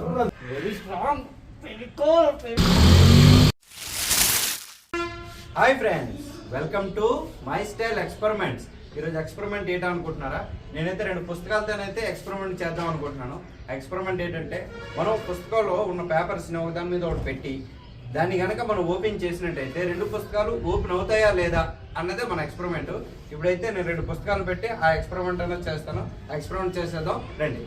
Very strong hi friends welcome to my style experiments. ఈరోజు experiment ఏంటో అనుకుంటున్నారా? నేనైతే రెండు పుస్తకాలతోనైతే ఎక్స్పెరిమెంట్ చేద్దాం అనుకుంటున్నాను. ఎక్స్పెరిమెంట్ ఏంటంటే మనం పుస్తకంలో ఉన్న పేపర్స్ని ఒక దాని మీద ఒకటి పెట్టి దాన్ని కనుక మనం ఓపెన్ చేసినట్టయితే రెండు పుస్తకాలు ఓపెన్ అవుతాయా లేదా అన్నదే మన ఎక్స్పెరిమెంట్. ఇప్పుడైతే నేను రెండు పుస్తకాలు పెట్టి ఆ ఎక్స్పెరిమెంట్ అనేది చేస్తాను. ఆ ఎక్స్పెరిమెంట్ చేసేద్దాం రండి.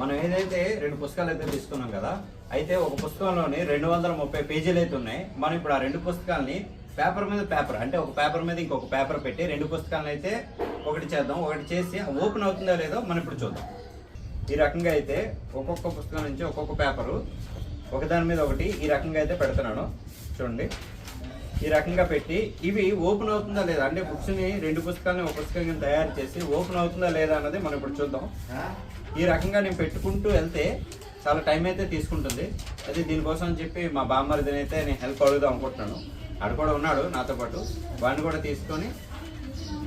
మనం ఏదైతే రెండు పుస్తకాలు అయితే తీసుకున్నాం కదా అయితే ఒక పుస్తకంలోని రెండు వందల ముప్పై పేజీలు అయితే ఉన్నాయి. మనం ఇప్పుడు ఆ రెండు పుస్తకాలని పేపర్ మీద పేపర్ అంటే ఒక పేపర్ మీద ఇంకొక పేపర్ పెట్టి రెండు పుస్తకాలను అయితే ఒకటి చేద్దాం. ఒకటి చేసి ఓపెన్ అవుతుందో లేదో మనం ఇప్పుడు చూద్దాం. ఈ రకంగా అయితే ఒక్కొక్క పుస్తకం నుంచి ఒక్కొక్క పేపరు ఒకదాని మీద ఒకటి ఈ రకంగా అయితే పెడుతున్నాను. చూడండి. ఈ రకంగా పెట్టి ఇవి ఓపెన్ అవుతుందా లేదా? అంటే బుక్స్ని రెండు పుస్తకాలని ఒక పుస్తకం కింద తయారు చేసి ఓపెన్ అవుతుందా లేదా అన్నది మనం ఇప్పుడు చూద్దాం. ఈ రకంగా నేను పెట్టుకుంటూ వెళ్తే చాలా టైం అయితే తీసుకుంటుంది. అది దీనికోసం అని చెప్పి మా బామ్మరిదిని అయితే నేను హెల్ప్ అడుగుదాం అనుకుంటున్నాను. ఆడు కూడా ఉన్నాడు నాతో పాటు. వాడిని కూడా తీసుకొని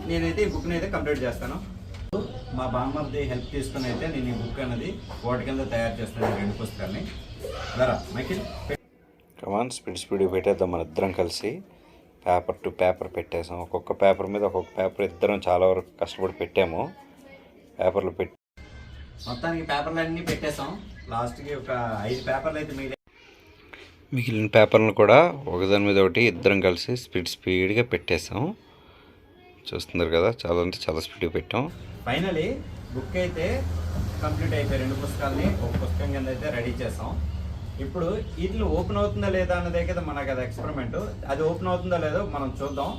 నేనైతే ఈ బుక్ని అయితే కంప్లీట్ చేస్తాను. మా బామ్మర్ది హెల్ప్ తీసుకుని అయితే నేను ఈ బుక్ అనేది వాటి కింద తయారు చేస్తాను ఈ రెండు పుస్తకాన్ని దరా Michael. Come on speed speed పెట్టేద్దాం మన ఇద్దరం కలిసి పేపర్ టు పేపర్ పెట్టేసాం. ఒక్కొక్క పేపర్ మీద ఒక్కొక్క పేపర్ ఇద్దరం చాలా వరకు కష్టపడి పెట్టాము. పేపర్లు పెట్టి మొత్తానికి పేపర్లు అన్నీ పెట్టేసాం లాస్ట్కి ఒక ఐదు పేపర్లు అయితే మిగిలి మిగిలిన పేపర్లను కూడా ఒకదాని మీద ఒకటి ఇద్దరం కలిసి స్పీడ్ స్పీడ్గా పెట్టేసాం. చూస్తున్నారు కదా చాలా అంటే చాలా స్పీడ్గా పెట్టాం. ఫైనలీ బుక్ అయితే కంప్లీట్ అయిపోయి రెండు పుస్తకాలని ఒక పుస్తకం కింద అయితే రెడీ చేసాం. ఇప్పుడు వీటిలో ఓపెన్ అవుతుందా లేదా అన్నదే కదా మనకి అది ఎక్స్పెరిమెంట్ అది ఓపెన్ అవుతుందో లేదో మనం చూద్దాం.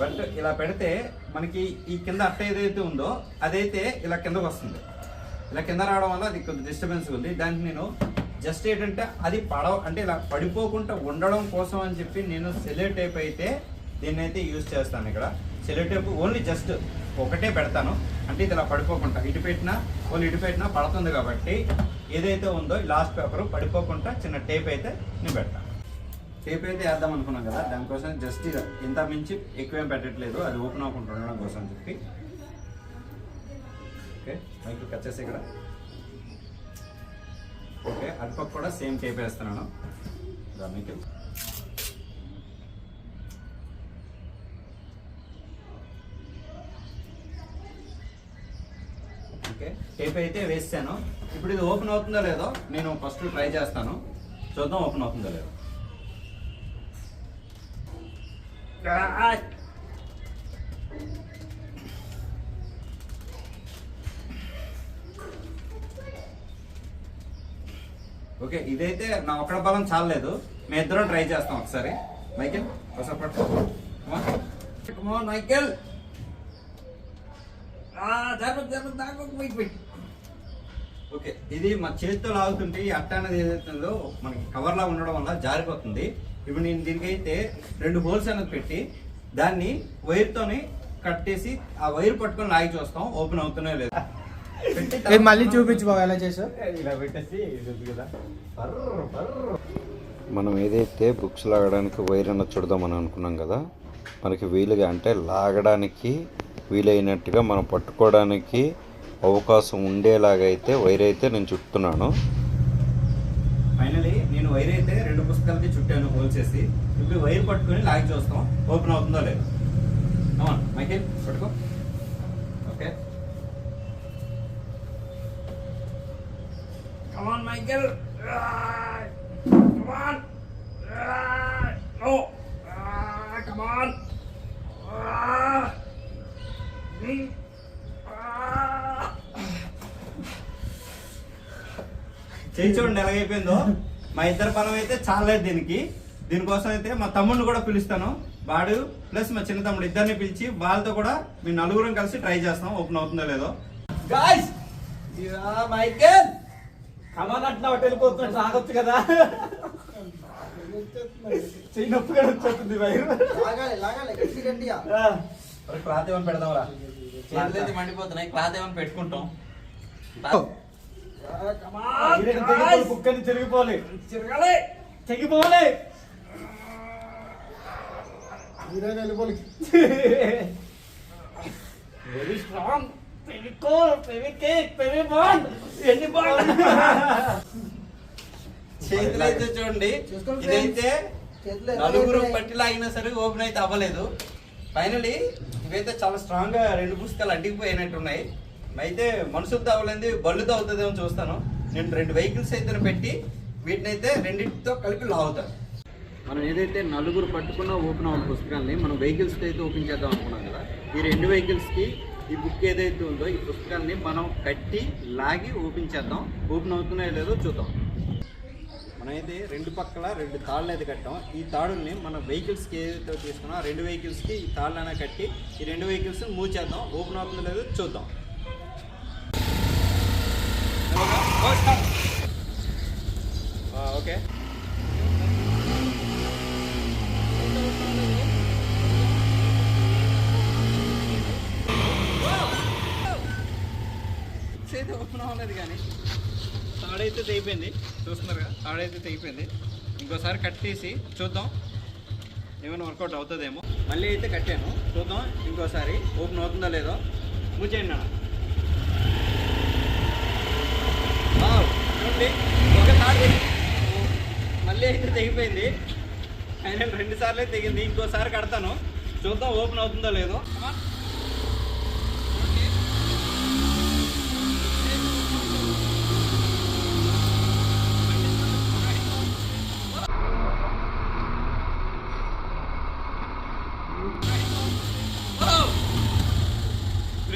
బట్ ఇలా పెడితే మనకి ఈ కింద అట్ట ఏదైతే ఉందో అదైతే ఇలా కిందకు వస్తుంది. ఇలా కింద రావడం వల్ల అది కొంచెం డిస్టర్బెన్స్ ఉంది. దానికి నేను జస్ట్ ఏంటంటే అది పడవ అంటే ఇలా పడిపోకుండా ఉండడం కోసం అని చెప్పి నేను సెలో టేప్ అయితే దీన్ని అయితే యూజ్ చేస్తాను ఇక్కడ. సెలో టేప్ ఓన్లీ జస్ట్ ఒకటే పెడతాను. అంటే ఇది ఇలా పడిపోకుండా. ఇటు పెట్టినా ఓన్లీ ఇటు పెట్టినా పడుతుంది కాబట్టి ఏదైతే ఉందో లాస్ట్ పేపర్ పడిపోకుండా చిన్న టేప్ అయితే నేను పెడతాను టేప్ అయితే వేద్దాం అనుకున్నాం కదా. దానికోసం జస్ట్ ఇది ఇంత మించి ఎక్కువేం పెట్టట్లేదు. అది ఓపెన్ అవ్వకుండా ఉండడం కోసం అని చెప్పి. ఓకే మైక్ కట్ ఇక్కడ. ఓకే అటుపక్క కూడా సేమ్ టేప్ వేస్తున్నాను. దా మీకు ఓకే టేప్ అయితే వేసాను. ఇప్పుడు ఇది ఓపెన్ అవుతుందో లేదో నేను ఫస్ట్ ట్రై చేస్తాను. చూద్దాం ఓపెన్ అవుతుందో లేదో. ఓకే ఇదైతే నా ఒక్కడ బలం చాలలేదు. మేము ఇద్దరం ట్రై చేస్తాం ఒకసారి. మైకేల్ ఒకసారి పట్టుకో. దాకా on, ah, మైకేల్ ఓకే. ఇది మా చేతితో లాగుతుంటే ఈ అట్ట అనేది ఏదైతుందో మనకి కవర్లా ఉండడం వల్ల జారిపోతుంది. ఇప్పుడు నేను దీనికైతే రెండు హోల్స్ అనేది పెట్టి దాన్ని వైర్తోని కట్టేసి ఆ వైర్ పట్టుకొని లాగి చూస్తాం. ఓపెన్ అవుతూనే లేదు. పెట్టి మళ్ళీ చూపించు బాబు ఎలా చేసావు? ఇలా పెట్టేసి కదా. మనం ఏదైతే బుక్స్ లాగడానికి వైర్ అన్న చూడదామని అనుకున్నాం కదా మనకి వీలుగా అంటే లాగడానికి వీలైనట్టుగా మనం పట్టుకోవడానికి అవకాశం ఉండేలాగైతే వైర్ అయితే నేను చుట్టుతున్నాను ఫైనలీ నేను వైర్ అయితే రెండు పుస్తకాలకి చుట్టాను హోల్ చేసి. ఇప్పుడు వైర్ పట్టుకొని లాగి చూస్తాం. ఓపెన్ అవుతుందో లేదు. అవును మైకేల్ పట్టుకో. Okay come on Michael come on no come on చేయి చూడండి ఎలాగైపోయిందో. మా ఇద్దరు బలం అయితే చాలేదు దీనికి. దీనికోసం అయితే మా తమ్ముడిని కూడా పిలుస్తాను. వాడు ప్లస్ మా చిన్న తమ్ముడు ఇద్దరిని పిలిచి వాళ్ళతో కూడా మీ నలుగురం కలిసి ట్రై చేస్తాం. ఓపెన్ అవుతుందో లేదో. Guys Michael. కమాన్ అంటున్నావు వెళ్ళిపోతున్నాడు. ఆగొచ్చు కదా. చెయ్యి నొప్పిగా వచ్చేస్తుంది వైర్ లాగాలి లాగాలి. గట్టి గట్టిగా. క్లాత్ ఏమైనా పెడదాంరా? చేతులు అయితే మండిపోతున్నాయి. క్లాత్ ఏమైనా పెట్టుకుంటాం? కుక్కని తిరిగిపోవాలి తిరగాలి తెగిపోవాలి హీరోయిన్ వెళ్ళిపోలి వెరీ స్ట్రాంగ్ ఎన్ని చేతులు అయితే చూడండి. ఇదైతే నలుగురు? పట్టి లాగినా సరే ఓపెన్ అయితే అవ్వలేదు. ఫైనలీ ఇవైతే చాలా స్ట్రాంగ్గా రెండు పుస్తకాలు అడ్డిపోయినట్టు ఉన్నాయి అయితే మనుషులు తవ్వలేంది బళ్ళు తవ్వుతుందేమో చూస్తాను. నేను రెండు వెహికల్స్ అయితే పెట్టి వీటిని అయితే రెండింటితో కలిపి లాగుతాను. మనం ఏదైతే నలుగురు పట్టుకున్న ఓపెన్ అవ్వని పుస్తకాన్ని మనం వెహికల్స్కి అయితే ఓపెన్ చేద్దాం అనుకున్నాం కదా ఈ రెండు వెహికల్స్కి ఈ బుక్ ఏదైతే ఉందో ఈ పుస్తకాన్ని మనం కట్టి లాగి ఓపెన్ చేద్దాం. ఓపెన్ అవుతున్నాయో లేదో చూద్దాం. మనమైతే రెండు పక్కల రెండు తాళ్ళు అయితే కట్టాం. ఈ తాడుల్ని మన వెహికల్స్కి ఏదైతే తీసుకున్నా రెండు వెహికల్స్కి ఈ తాళ్ళు అయినా కట్టి ఈ రెండు వెహికల్స్ మూవ్ చేద్దాం ఓపెన్ అవుతుందో లేదో చూద్దాం. ఓకే. అయితే ఓపెన్ అవ్వలేదు కానీ తాడైతే తెగిపోయింది చూస్తున్నారు తాడైతే తెగిపోయింది ఇంకోసారి కట్టేసి చూద్దాం ఏమైనా వర్కౌట్ అవుతుందేమో మళ్ళీ అయితే కట్టాను చూద్దాం ఇంకోసారి ఓపెన్ అవుతుందో లేదో ముచ్చేయండి అన్న వావ్, ఒకసారి మళ్ళీ అయితే తెగిపోయింది. అయినా రెండు సార్లు తెగింది. ఇంకోసారి కడతాను. చూద్దాం ఓపెన్ అవుతుందో లేదో.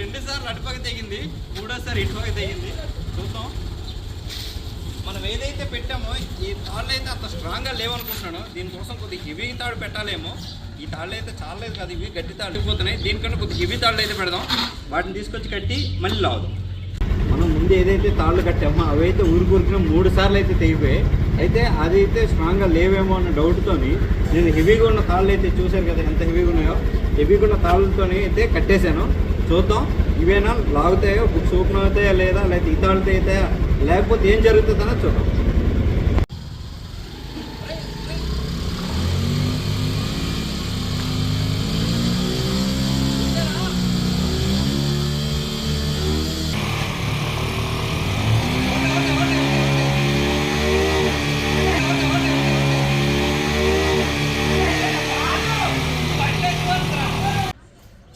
రెండుసార్లు అటుపక్క తెగింది. మూడోసారి ఇటుపక్క తెగింది. చూద్దాం. మనం ఏదైతే పెట్టామో ఈ తాళ్ళు అయితే అంత స్ట్రాంగ్గా లేవనుకుంటున్నాను దీనికోసం కొద్దిగా హెవీ తాడు పెట్టాలేమో. ఈ తాళ్ళు అయితే చాలలేదు కాదు కదా ఇవి గట్టి తాళ్ళు పోతున్నాయి దీనికన్నా కొద్దిగా హెవీ తాళ్ళు అయితే పెడదాం. వాటిని తీసుకొచ్చి కట్టి మళ్ళీ లావుదాం. మనం ముందు ఏదైతే తాళ్ళు కట్టామో అవి అయితే ఊరికూరికిన మూడు సార్లు అయితే తెగిపోయాయి అయితే అది అయితే స్ట్రాంగ్గా లేవేమో అన్న డౌట్తోని నేను హెవీగా ఉన్న తాళ్ళు అయితే చూశాను కదా ఎంత హెవీగా ఉన్నాయో. హెవీగా ఉన్న తాళ్ళతో అయితే కట్టేశాను. చూద్దాం. ఇవేనా? లాగుతాయో? బుక్స్ అవుతాయా లేదా? లేకపోతే ఈ అవుతాయా లేకపోతే ఏం జరుగుతుందన్నా చూద్దాం.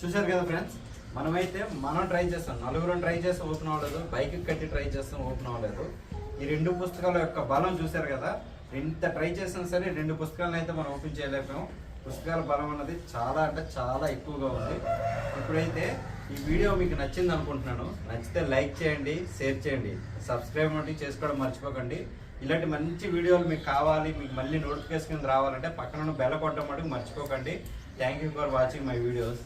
చూశారు కదా ఫ్రెండ్స్? మనమైతే మనం ట్రై చేస్తాం. నలుగురం ట్రై చేస్తే ఓపెన్ అవ్వలేదు. బైక్ కట్టి ట్రై చేస్తాం ఓపెన్ అవ్వలేదు. ఈ రెండు పుస్తకాల యొక్క బలం చూశారు కదా? ఎంత ట్రై చేసినా సరే రెండు పుస్తకాలను అయితే మనం ఓపెన్ చేయలేకపోయాం పుస్తకాల బలం అన్నది చాలా అంటే చాలా ఎక్కువగా ఉంది. ఇప్పుడైతే ఈ వీడియో మీకు నచ్చింది అనుకుంటున్నాను. నచ్చితే లైక్ చేయండి షేర్ చేయండి. సబ్స్క్రైబ్ వంటి చేసుకోవడం మర్చిపోకండి. ఇలాంటి మంచి వీడియోలు మీకు కావాలి మీకు మళ్ళీ నోటిఫికేషన్ రావాలంటే పక్కన బెల్ల కొట్టడం మటుకు మర్చిపోకండి. Thank you for watching my videos